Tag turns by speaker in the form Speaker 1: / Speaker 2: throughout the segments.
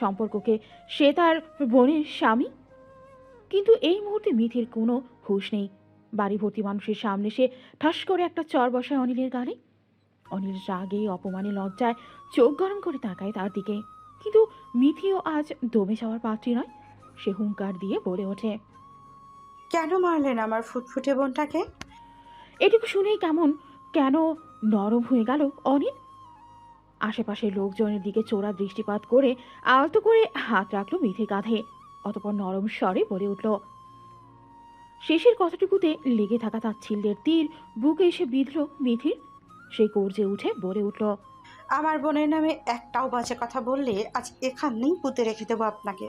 Speaker 1: সম্পর্ককে সে তার বোনের স্বামী? কিন্তু এই মুহূর্তে মিথির কোনো হুঁশ নেই। বাড়ি ভর্তি মানুষের সামনে সে ঠাস করে একটা চর বসায় অনিলের গালে। অনিল রাগে অপমানে লজ্জায় চোখ গরম করে তাকায় তার দিকে। কিন্তু মিথিও আজ দমে যাওয়ার পাত্রী নয় সে হুঙ্কার দিয়ে বলে ওঠে
Speaker 2: কেন মারলেন আমার ফুটফুটে বোনটাকে?
Speaker 1: এটুকু শুনেই কেমন কেন নরম হয়ে গেল অনিল। আশেপাশের লোকজনের দিকে চোরা দৃষ্টিপাত করে আলতো করে হাত রাখল মিথির কাঁধে, অতপর নরম স্বরে বলে উঠল, শেষের কথাটুকুতে লেগে থাকা তার তাচ্ছিল্যের তীর বুকে এসে বিঁধল মিথির সে গর্জে উঠে বলে উঠল,
Speaker 2: আমার বোনের নামে একটাও বাজে কথা বললে আজ এখানেই পুঁতে রেখে দেবো আপনাকে।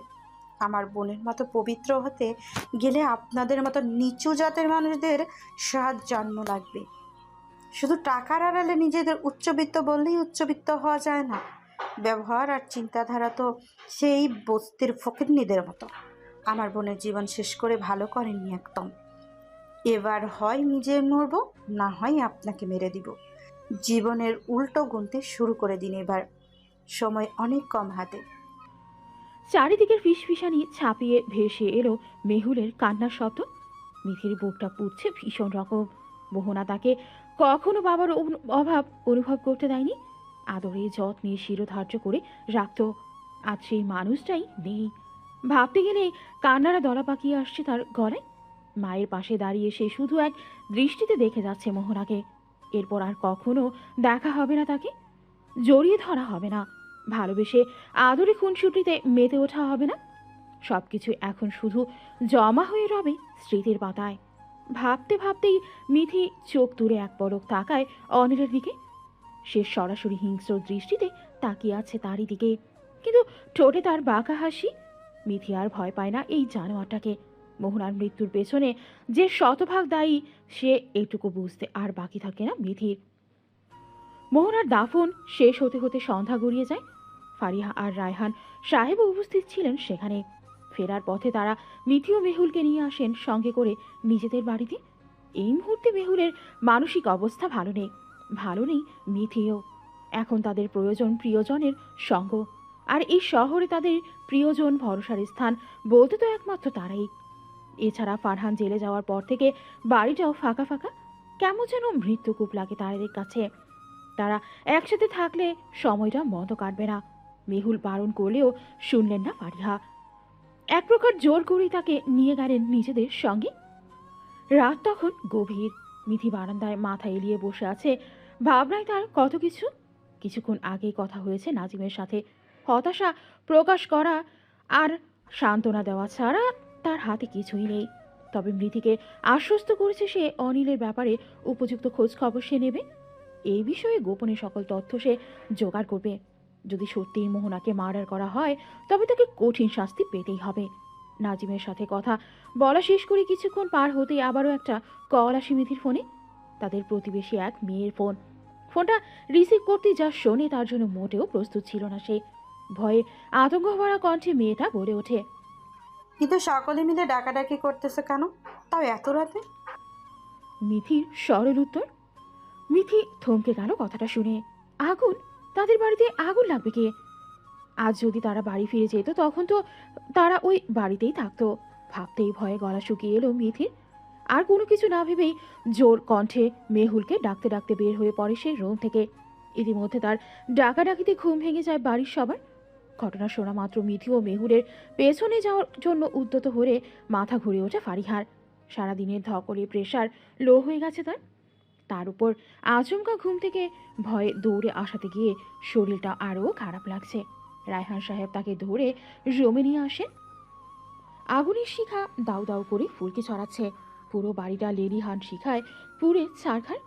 Speaker 2: আমার বোনের মতো পবিত্র হতে গেলে আপনাদের মতো নিচু জাতের মানুষদের সাত জন্ম লাগবে। শুধু টাকার আড়ালে নিজেদের উচ্চবিত্ত বললেই উচ্চবিত্ত হওয়া যায় না। ব্যবহার আর চিন্তাধারা তো সেই বস্তির ফকিরনিদের মতো। আমার বোনের জীবন শেষ করে ভালো করেনি একদম। এবার হয় নিজে মরব, না হয় আপনাকে মেরে দিব। জীবনের উল্টো গুনতে শুরু করে দিন এবার। সময় অনেক কম হাতে।
Speaker 1: চারিদিকের ফিসফিসানি ছাপিয়ে ভেসে এলো মেহুলের কান্নার শব্দ। মিথির বুকটা পুড়ছে ভীষণ রকম। মোহনা তাকে কখনো বাবার অভাব অনুভব করতে দেয়নি? আদরে যত্নে শিরোধার্য করে রাখত। আজ সেই মানুষটাই নেই। ভাবতে গেলে কান্নারা দলা পাকিয়ে আসছে তার গলায় মায়ের পাশে দাঁড়িয়ে সে শুধু এক দৃষ্টিতে দেখে যাচ্ছে মোহনাকে। এরপর আর কখনো দেখা হবে না তাকে। জড়িয়ে ধরা হবে না। ভালোবেসে আদরে খুনসুটিতে মেতে ওঠা হবে না। সব কিছু এখন শুধু জমা হয়ে রবে স্মৃতির পাতায়। ভাবতে ভাবতেই মিথি চোখ তুলে এক পলক তাকায় অনিলের দিকে। সে সরাসরি হিংস্র দৃষ্টিতে তাকিয়ে আছে তারই দিকে। কিন্তু ঠোঁটে তার বাঁকা হাসি? মিথি আর ভয় পায় না এই জানোয়ারটাকে। মোহনার মৃত্যুর পেছনে যে শতভাগ দায়ী, সে এটুকু বুঝতে আর বাকি থাকে না মিথির। মোহনার দাফন শেষ হতে হতে সন্ধ্যা গড়িয়ে যায়। ফারিহা আর রায়হান সাহেব উপস্থিত ছিলেন সেখানে। ফেরার পথে তারা মিথি মেহুলকে নিয়ে আসেন সঙ্গে করে নিজেদের বাড়িতে। এই মুহূর্তে মেহুলের মানসিক অবস্থা ভালো নেই। ভালো নেই মিথিও এখন তাদের প্রয়োজন প্রিয়জনের সঙ্গ। আর এই শহরে তাদের প্রিয়জন ভরসার স্থান বলতে তো একমাত্র তারাই। এছাড়া ফারহান জেলে যাওয়ার পর থেকে বাড়িটাও ফাঁকা ফাঁকা। কেমন যেন মৃত্যুকূপ লাগে তাদের কাছে। তারা একসাথে থাকলে সময়টা মতো কাটবে না। মেহুল বারণ করলেও শুনলেন না ফারিহা। এক প্রকার জোর করেই তাকে নিয়ে গেলেন নিজেদের সঙ্গে। রাত তখন গভীর। মিথি বারান্দায় মাথা এলিয়ে বসে আছে। ভাবনায় তার কত কিছু? কিছুক্ষণ আগেই কথা হয়েছে নাজিমের সাথে। হতাশা প্রকাশ করা আর সান্ত্বনা দেওয়া ছাড়া তার হাতে কিছুই নেই। তবে মৃতিকে আশ্বস্ত করেছে সে অনিলের ব্যাপারে উপযুক্ত খোঁজ খবর সে নেবে। এই বিষয়ে গোপনে সকল তথ্য সে জোগাড় করবে। যদি সত্যিই মোহনাকে মার্ডার করা হয় তবে তাকে কঠিন শাস্তি পেতেই হবে। নাজিমের সাথে কথা বলা শেষ করে কিছুক্ষণ পার হতেই আবারও একটা কল আসে মিথির ফোনে। তাদের প্রতিবেশী এক মেয়ের ফোন। ফোনটা রিসিভ করতে যা শোনে তার জন্য মোটেও প্রস্তুত ছিল না সে। ভয়ে আতঙ্ক ভরা কণ্ঠে মেয়েটা বলে ওঠে
Speaker 2: কিন্তু সকলে মিলে ডাকাডাকি করতেছে কেন? তাও এত রাতে?
Speaker 1: মিথির সরল উত্তর। মিথি থমকে গেল কথাটা শুনে। আগুন তাদের বাড়িতে আগুন লাগবে কে? আজ যদি তারা বাড়ি ফিরে যেত, তখন তো তারা ওই বাড়িতেই থাকতো। ভাবতেই ভয়ে গলা শুকিয়ে এলো মিথির। আর কোনো কিছু না ভেবেই জোর কণ্ঠে মেহুলকে ডাকতে ডাকতে বের হয়ে পড়ে সেই রুম থেকে। ইতিমধ্যে তার ডাকাডাকিতে ঘুম ভেঙে যায় বাড়ির সবার। ঘটনা শোনা মাত্র মিথি ও মেহুলের পেছনে যাওয়ার জন্য উদ্যত হয়ে মাথা ঘুরে ওঠে ফারিহার। সারাদিনের ধকলে প্রেশার লো হয়ে গেছে তার। তার উপর আচমকা ঘুম থেকে ভয়ে দৌড়ে আসাতে গিয়ে শরীরটা আরও খারাপ লাগছে। রায়হান সাহেব তাকে ধরে রুমে নিয়ে আসেন আগুনের শিখা দাউ দাউ করে ফুলকে ছড়াচ্ছে। পুরো বাড়িটা লেলিহান শিখায় পুরে ছারখার।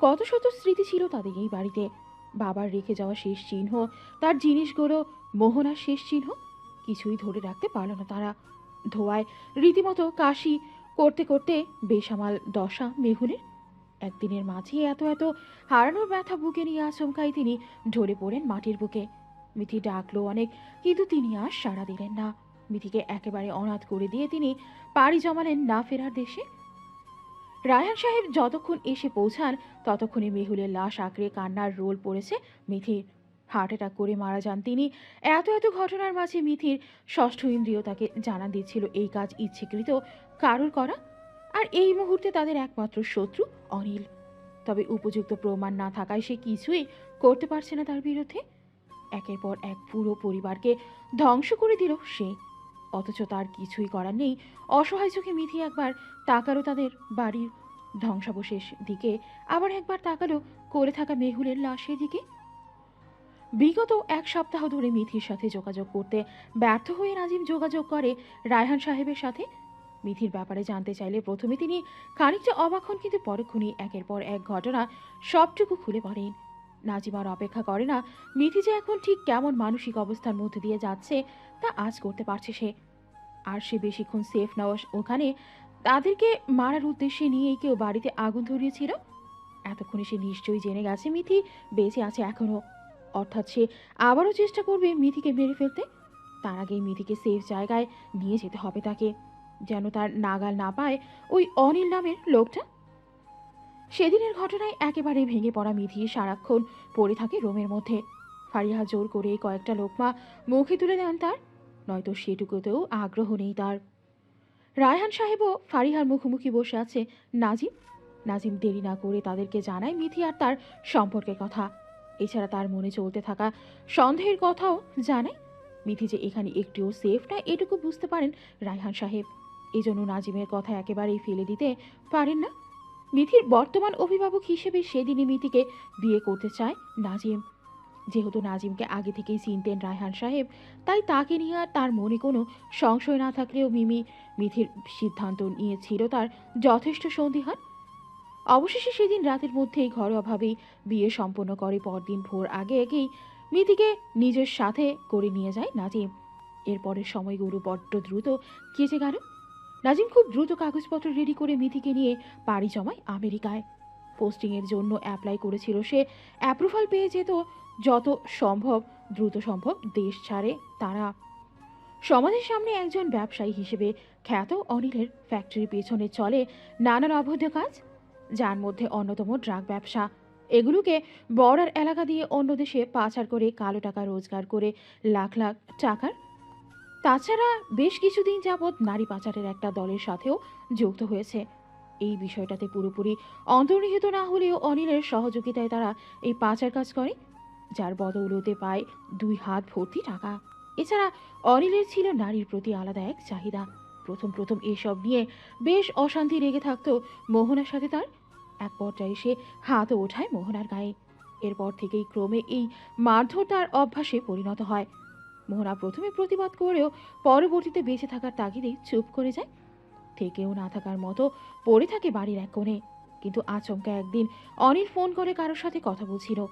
Speaker 1: কত শত স্মৃতি ছিল তাদের এই বাড়িতে। বাবার রেখে যাওয়া শেষ চিহ্ন, তার জিনিসগুলো, মোহনার শেষ চিহ্ন, কিছুই ধরে রাখতে পারল না তারা। ধোয়ায় রীতিমতো কাশি, করতে করতে বেসামাল দশা মেহুলের একদিনের মাঝে এত এত হারানোর ব্যথা বুকে নিয়ে আচমকাই তিনি ঢলে পড়েন মাটির বুকে। মিথি ডাকলো অনেক, কিন্তু তিনি আর সাড়া দিলেন না। মিথিকে একেবারে অনাথ করে দিয়ে তিনি পাড়ি জমালেন না ফেরার দেশে। রায়হান সাহেব যতক্ষণ এসে পৌঁছান, ততক্ষণে মেহুলের লাশ আঁকড়ে কান্নার রোল পড়েছে মিথির। হার্ট অ্যাটাক করে মারা যান তিনি। এত এত ঘটনার মাঝে মিথির ষষ্ঠ ইন্দ্রিয় তাকে জানান দিচ্ছিল, এই কাজ ইচ্ছেকৃত, কারোর করা? আর এই মুহূর্তে তাদের একমাত্র শত্রু অনিল। তবে উপযুক্ত প্রমাণ না থাকায় সে কিছুই করতে পারছে না তার বিরুদ্ধে। একের পর এক পুরো পরিবারকে ধ্বংস করে দিল সে। অথচ তার কিছুই করার নেই। অসহায় চোখে মিথি একবার তাকালো তাদের বাড়ির ধ্বংসাবশেষ দিকে, আবার একবার তাকালো করে থাকা মেহুলের লাশের দিকে। বিগত এক সপ্তাহ ধরে মিথির সাথে যোগাযোগ করতে ব্যর্থ হয়ে নাজিম যোগাযোগ করে রায়হান সাহেবের সাথে। মিথির ব্যাপারে জানতে চাইলে প্রথমে তিনি খানিকটা অবাক হন, কিন্তু পরক্ষণই একের পর এক ঘটনা সবটুকু খুলে পড়েন নাজিম আর অপেক্ষা করে না, মিথি যে এখন ঠিক কেমন মানসিক অবস্থার মধ্যে দিয়ে যাচ্ছে, তা আজ করতে পারছে সে। আর সে বেশিক্ষণ সেফ নেওয়া ওখানে, তাদেরকে মারার উদ্দেশ্যে নিয়েই কেউ বাড়িতে আগুন ধরিয়েছিল? এতক্ষণে সে নিশ্চয়ই জেনে গেছে মিথি বেঁচে আছে এখনও। অর্থাৎ সে আবারও চেষ্টা করবে মিথিকে মেরে ফেলতে? তার আগেই মিথিকে সেফ জায়গায় নিয়ে যেতে হবে তাকে। যেন তার নাগাল না পায় ওই অনিল নামের লোকটা। সেদিনের ঘটনায় একেবারে ভেঙে পড়া মিথি সারাক্ষণ পড়ে থাকে রোমের মধ্যে। ফারিহা জোর করে কয়েকটা লোকমা মুখে তুলে দেন তার, নয়তো সেটুকুতেও আগ্রহ নেই তার। রায়হান সাহেবও ফারিহার মুখোমুখি বসে আছে নাজিম। নাজিম দেরি না করে তাদেরকে জানায় মিথি আর তার সম্পর্কের কথা। এছাড়া তার মনে চলতে থাকা সন্দেহের কথাও জানায়। মিথি যে এখানে একটুও সেফ না, এটুকু বুঝতে পারেন রায়হান সাহেব। এজন্য নাজিমের কথা একেবারেই ফেলে দিতে পারেন না। মিথির বর্তমান অভিভাবক হিসেবে সেদিনই মিথিকে বিয়ে করতে চায় নাজিম। যেহেতু নাজিমকে আগে থেকেই চিনতেন রায়হান সাহেব, তাই তাকে নিয়ে আর তার মনে কোনো সংশয় না থাকলেও মিমি মিথির সিদ্ধান্ত নিয়েছিল তার যথেষ্ট সন্দিহান। অবশেষে সেদিন রাতের মধ্যেই ঘরোয়াভাবেই বিয়ে সম্পন্ন করে। পরদিন ভোর আগে আগেই মিথিকে নিজের সাথে করে নিয়ে যায় নাজিম। এরপরের সময়গুলো বড্ড দ্রুত কেটে গেল নাজিম খুব দ্রুত কাগজপত্র রেডি করে মিথিকে নিয়ে পাড়ি জমায় আমেরিকায়। পোস্টিংয়ের জন্য অ্যাপ্লাই করেছিল সে। অ্যাপ্রুভাল পেয়ে যেত যত সম্ভব দ্রুত সম্ভব দেশ ছাড়ে তারা। সমাজের সামনে একজন ব্যবসায়ী হিসেবে খ্যাত অনিলের ফ্যাক্টরির পেছনে চলে নানান অবৈধ কাজ, যার মধ্যে অন্যতম ড্রাগ ব্যবসা। এগুলোকে বর্ডার এলাকা দিয়ে অন্য দেশে পাচার করে কালো টাকা রোজগার করে লাখ লাখ টাকার তাছাড়া বেশ কিছুদিন যাবৎ নারী পাচারের একটা দলের সাথেও যুক্ত হয়েছে। এই বিষয়টাতে পুরোপুরি অন্তর্নিহিত না হলেও অনিলের সহযোগিতায় তারা এই পাচার কাজ করে, যার বদৌলতে পায় দুই হাত ভর্তি টাকা। এছাড়া অনিলের ছিল নারীর প্রতি আলাদা এক চাহিদা। প্রথম প্রথম এসব নিয়ে বেশ অশান্তি লেগে থাকতো মোহনার সাথে তার। এক পর্যায়ে সে হাতও ওঠায় মোহনার গায়ে। এরপর থেকেই ক্রমে এই মারধর তার অভ্যাসে পরিণত হয়। মোহনা প্রথমে প্রতিবাদ করেও পরবর্তীতে বেঁচে থাকার তাগিদেই চুপ করে যায়। থেকেও না থাকার মতো পড়ে থাকে বাড়ির এক কোণে। কিন্তু আচমকা একদিন অনিল ফোন করে কারোর সাথে কথা বলছিল।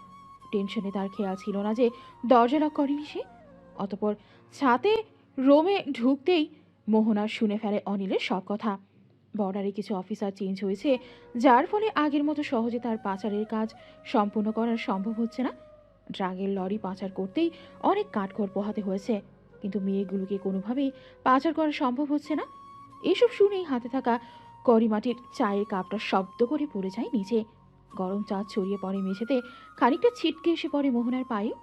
Speaker 1: টেনশনে তার খেয়াল ছিল না যে দরজা লক করেনি সে। অতপর ছাতে রোমে ঢুকতেই মোহনা শুনে ফেলে অনিলের সব কথা। বর্ডারে কিছু অফিসার চেঞ্জ হয়েছে, যার ফলে আগের মতো সহজে তার পাচারের কাজ সম্পূর্ণ করা সম্ভব হচ্ছে না। ড্রাগের লরি পাচার করতেই অনেক কাঠখড় পোহাতে হয়েছে। কিন্তু মেয়েগুলোকে কোনোভাবেই পাচার করা সম্ভব হচ্ছে না। এসব শুনেই হাতে থাকা করিমাটির চায়ের কাপটা শব্দ করে পড়ে যায় নিচে। গরম চা ছড়িয়ে পড়ে মেঝেতে, খানিকটা ছিটকে এসে পড়ে মোহনার পায়েও।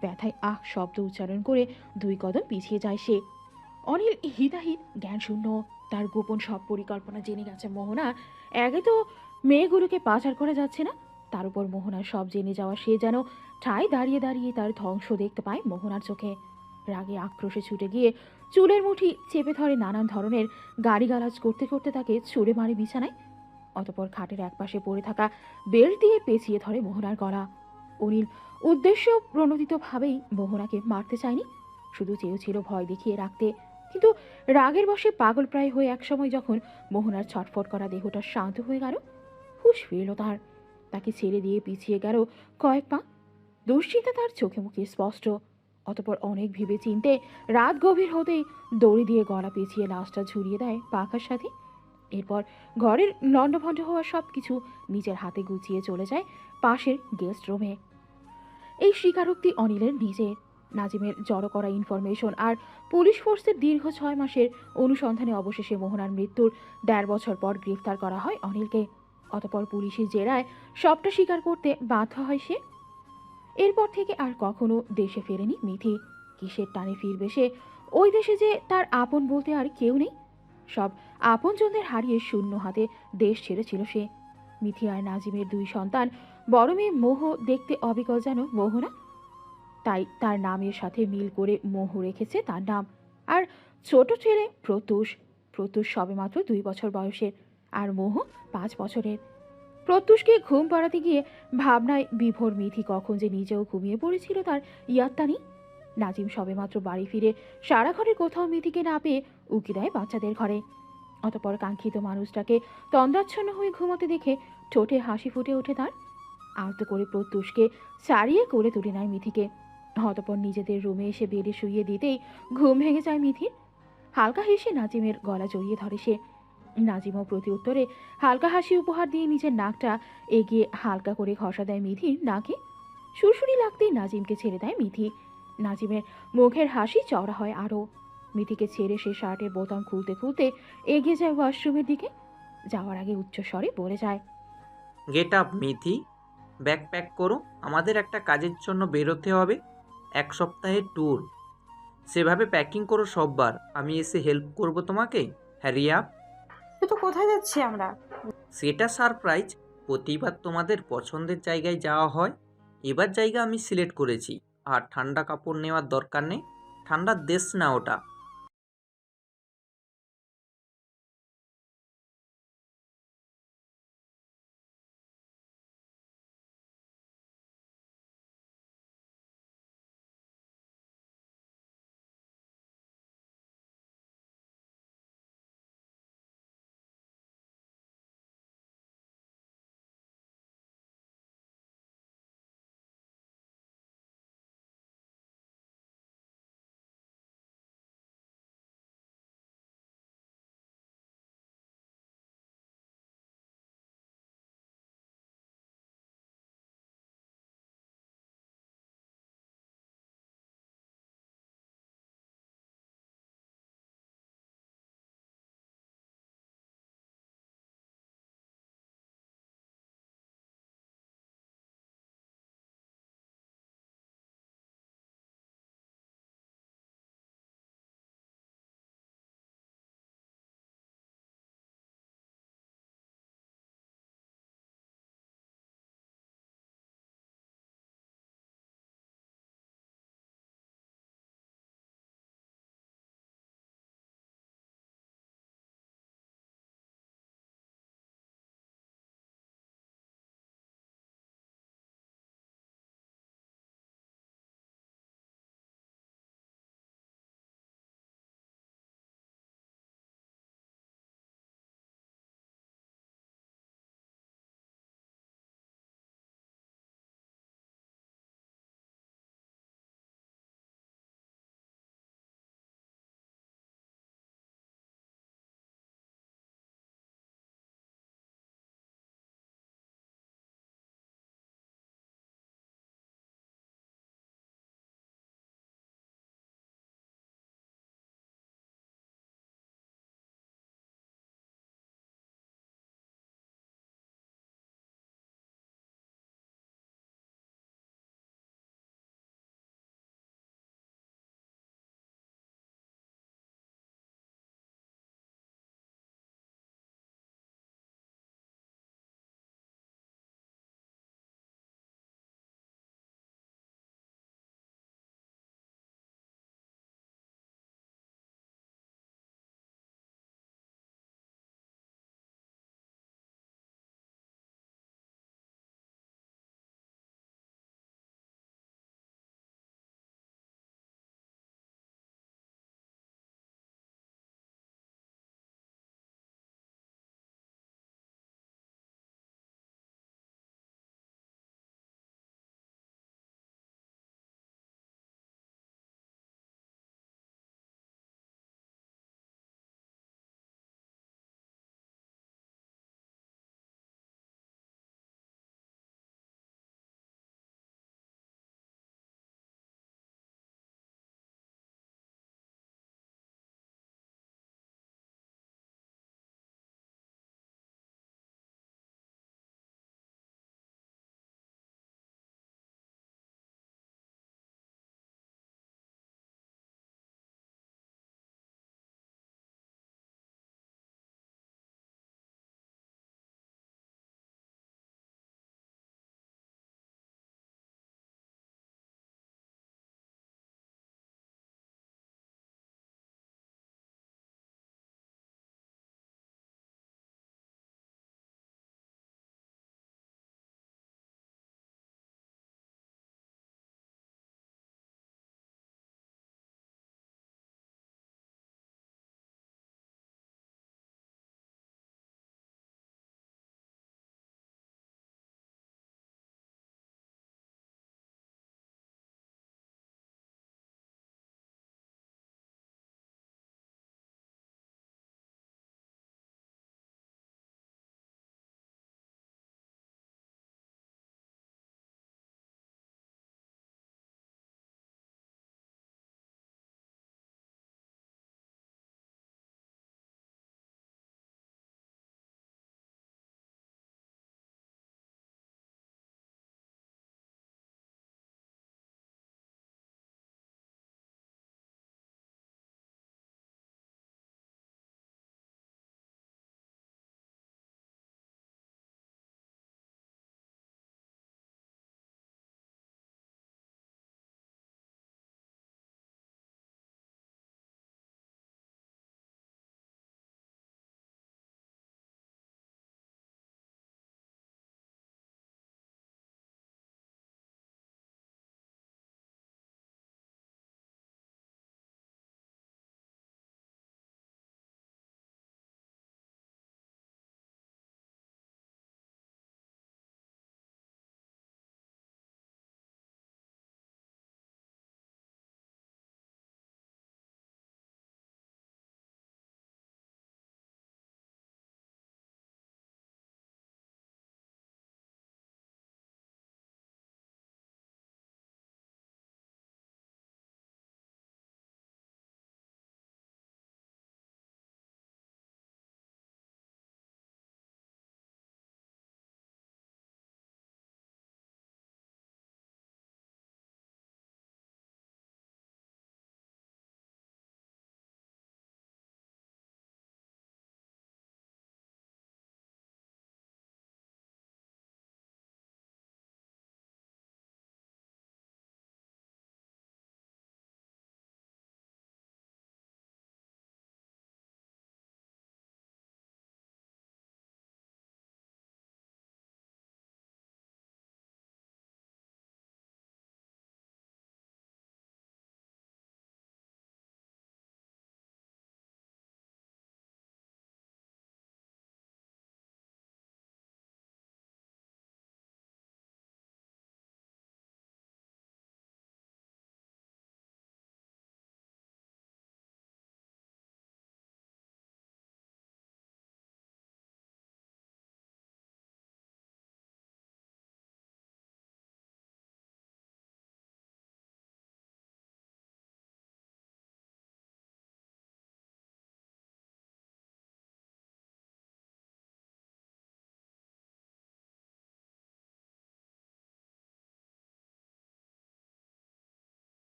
Speaker 1: ব্যথায় আহ শব্দ উচ্চারণ করে দুই কদম পিছিয়ে যায় সে। অনিল হিতাহিত জ্ঞান শূন্য তার গোপন সব পরিকল্পনা জেনে গেছে মোহনা। একে তো মেয়েগুলোকে পাচার করা যাচ্ছে না। তার উপর মোহনার সব জেনে যাওয়া সে যেন ঠায় দাঁড়িয়ে দাঁড়িয়ে তার ধ্বংস দেখতে পায় মোহনার চোখে। রাগে আক্রোশে ছুটে গিয়ে চুলের মুঠি চেপে ধরে নানান ধরনের গালিগালাজ করতে করতে তাকে ছুঁড়ে মারে বিছানায়। অতপর খাটের একপাশে পড়ে থাকা বেল্ট দিয়ে পেঁচিয়ে ধরে মোহনার গলা। অনিল উদ্দেশ্য প্রণোদিতভাবেই মোহনাকে মারতে চায়নি। শুধু চেয়েছিল ভয় দেখিয়ে রাখতে। কিন্তু রাগের বশে পাগল প্রায় হয়ে একসময় যখন মোহনার ছটফট করা দেহটা শান্ত হয়ে গেল, হুশ ফিরল তার। তাকে ছেড়ে দিয়ে পিছিয়ে গেল কয়েক পা দুশ্চিন্তা তার চোখে মুখে স্পষ্ট। অতপর অনেক ভেবে চিনতে রাত গভীর হতেই দড়ি দিয়ে গলা পেঁচিয়ে লাশটা ঝুরিয়ে দেয় পাখার সাথে। এরপর ঘরের লণ্ডভণ্ড হওয়া সব কিছু নিজের হাতে গুছিয়ে চলে যায় পাশের গেস্ট রুমে। এই স্বীকারোক্তি অনিলের নিজের নাজিমের জড়ো করা ইনফরমেশন আর পুলিশ ফোর্সের দীর্ঘ ছয় মাসের অনুসন্ধানে অবশেষে মোহনার মৃত্যুর দেড় বছর পর গ্রেফতার করা হয় অনিলকে। অতপর পুলিশের জেরায় সবটা স্বীকার করতে বাধ্য হয় সে। এরপর থেকে আর কখনো দেশে ফেরেনি মিথি। কিসের টানে ফিরবে সে? ওই দেশে যে তার আপন বলতে আর কেউ নেই? সব আপনজনদের হারিয়ে শূন্য হাতে দেশ ছেড়েছিল সে। মিথি আর নাজিমের দুই সন্তান, বড় মেয়ে মোহ দেখতে অবিকল যেন মোহনা তাই তার নামের সাথে মিল করে মোহ রেখেছে তার নাম। আর ছোট ছেলে প্রত্যুষ প্রত্যুষ সবেমাত্র দুই বছর বয়সের। আর মোহ পাঁচ বছরের। প্রত্যুষকে ঘুম পাড়াতে গিয়ে ভাবনায় বিভোর মিথি কখন যে নিজেও ঘুমিয়ে পড়েছিল তার ইয়াত্তা নেই। নাজিম সবেমাত্র বাড়ি ফিরে সারা ঘরের কোথাও মিথিকে না পেয়ে উকি দেয় বাচ্চাদের ঘরে। অতপর কাঙ্ক্ষিত মানুষটাকে তন্দ্রাচ্ছন্ন হয়ে ঘুমোতে দেখে ঠোঁটে হাসি ফুটে ওঠে তার। আলতো করে প্রত্যুষকে সারিয়ে করে তুলে নেয় মিথিকে। অতপর নিজেদের রুমে এসে বেডে শুইয়ে দিতেই ঘুম ভেঙে যায় মিথির। হালকা হেসে নাজিমের গলা জড়িয়ে ধরে সে। নাজিমও প্রতি উত্তরে হালকা হাসি উপহার দিয়ে নিজের নাকটা এগিয়ে হালকা করে ঘষা দেয় মিথির নাকে। সুরসুরি লাগতেই নাজিমকে ছেড়ে দেয় মিথি। নাজিমের মুখের হাসি চওড়া হয় আরও। মিথিকে ছেড়ে সে শার্টের বোতাম খুলতে খুলতে এগিয়ে যায় ওয়াশরুমের দিকে। যাওয়ার আগে উচ্চস্বরে বলে যায়
Speaker 3: get up Mithi. Bag pack করো। আমাদের একটা কাজের জন্য বেরোতে হবে। এক সপ্তাহের ট্যুর সেভাবে প্যাকিং করো সববার। আমি এসে হেল্প করব তোমাকে। হ্যাঁ রিয়া
Speaker 2: কিন্তু কোথায় যাচ্ছি আমরা?
Speaker 3: সেটা সারপ্রাইজ, প্রতিবার তোমাদের পছন্দের জায়গায় যাওয়া হয়। এবার জায়গা আমি সিলেক্ট করেছি। আর ঠান্ডা কাপড় নেওয়ার দরকার নেই। ঠান্ডার দেশ না ওটা।